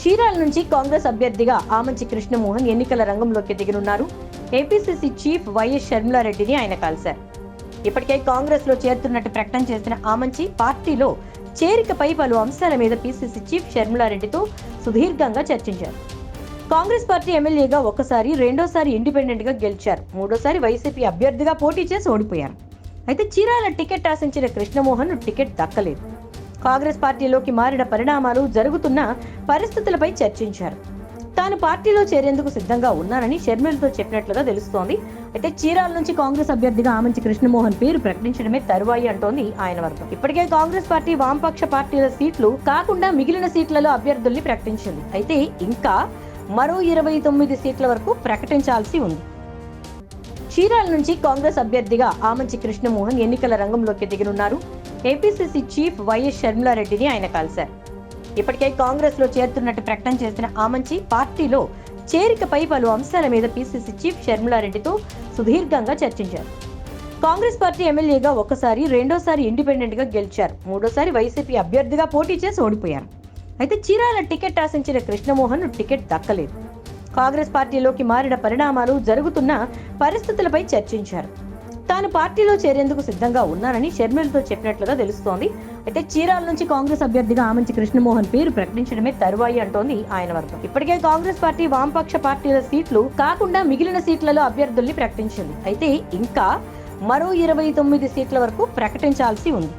చీరాల నుంచి కాంగ్రెస్ అభ్యర్థిగా ఆమంచి కృష్ణమోహన్ ఎన్నికల రంగంలోకి దిగనున్నారు. ఏపీసీసీ చీఫ్ వైఎస్ షర్మిలారెడ్డిని ఆయన కలిశారు. ఇప్పటికే కాంగ్రెస్లో చేరుతున్నట్టు ప్రకటన చేసిన ఆమంచి పార్టీలో చేరికపై పలు అంశాల మీద పీసీసీ చీఫ్ షర్మిలారెడ్డితో సుదీర్ఘంగా చర్చించారు. కాంగ్రెస్ పార్టీ ఎమ్మెల్యేగా ఒకసారి రెండోసారి ఇండిపెండెంట్గా గెలిచారు. మూడోసారి వైసీపీ అభ్యర్థిగా పోటీ చేసి ఓడిపోయారు. అయితే చీరాల టికెట్ ఆశించిన కృష్ణమోహన్ టికెట్ దక్కలేదు. కాంగ్రెస్ పార్టీలోకి మారిన పరిణామాలు జరుగుతున్న పరిస్థితులపై చర్చించారు. తాను పార్టీలో చేరేందుకు సిద్ధంగా ఉన్నానని షర్మిలతో చెప్పినట్లుగా తెలుస్తోంది. అయితే చీరాల నుంచి కాంగ్రెస్ అభ్యర్థిగా ఆమంచి కృష్ణమోహన్ పేరు ప్రకటించడమే తరువాయి అంటోంది ఆయన వర్గం. ఇప్పటికే కాంగ్రెస్ పార్టీ వామపక్ష పార్టీల సీట్లు కాకుండా మిగిలిన సీట్లలో అభ్యర్థుల్ని ప్రకటించింది. అయితే ఇంకా మరో ఇరవై తొమ్మిది సీట్ల వరకు ప్రకటించాల్సి ఉంది. చీరాల నుంచి కాంగ్రెస్ అభ్యర్థిగా ఆమంచి కృష్ణమోహన్ ఎన్నికల రంగంలోకి దిగనున్నారు. ఏపీసీసీ చీఫ్ వైఎస్ షర్మిలారెడ్డిని ఆయన కలిశారు. ఇప్పటికే కాంగ్రెస్లో చేరుతున్నట్టు ప్రకటన చేసిన ఆమంచి పార్టీలో చేరికపై పలు అంశాల మీద పీసీసీ చీఫ్ షర్మిలారెడ్డితో సుదీర్ఘంగా చర్చించారు. కాంగ్రెస్ పార్టీ ఎమ్మెల్యేగా ఒకసారి రెండోసారి ఇండిపెండెంట్గా గెలిచారు. మూడోసారి వైసీపీ అభ్యర్థిగా పోటీ చేసి ఓడిపోయారు. అయితే చీరాల టికెట్ ఆశించిన కృష్ణమోహన్ టికెట్ దక్కలేదు. కాంగ్రెస్ పార్టీలోకి మారిన పరిణామాలు జరుగుతున్న పరిస్థితులపై చర్చించారు. తాను పార్టీలో చేరేందుకు సిద్ధంగా ఉన్నానని షర్మిలతో చెప్పినట్లుగా తెలుస్తోంది. అయితే చీరాల నుంచి కాంగ్రెస్ అభ్యర్థిగా ఆమంచి కృష్ణమోహన్ పేరు ప్రకటించడమే తరువాయి అంటోంది ఆయన వర్గం. ఇప్పటికే కాంగ్రెస్ పార్టీ వామపక్ష పార్టీల సీట్లు కాకుండా మిగిలిన సీట్లలో అభ్యర్థుల్ని ప్రకటించింది. అయితే ఇంకా మరో ఇరవై తొమ్మిది సీట్ల వరకు ప్రకటించాల్సి ఉంది.